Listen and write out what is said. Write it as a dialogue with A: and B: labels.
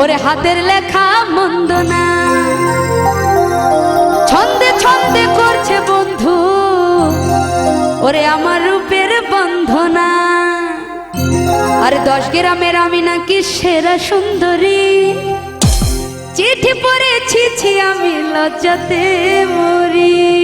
A: ওরে হাতের লেখা মন্দ না। ছন্দে ছন্দে করছে বন্ধু, ওরে আমার রূপের বন্ধনা। আর দশ গ্রামের আমি নাকি সেরা সুন্দরী। চিঠি পড়েছি আমি লজ্জাতে মরি।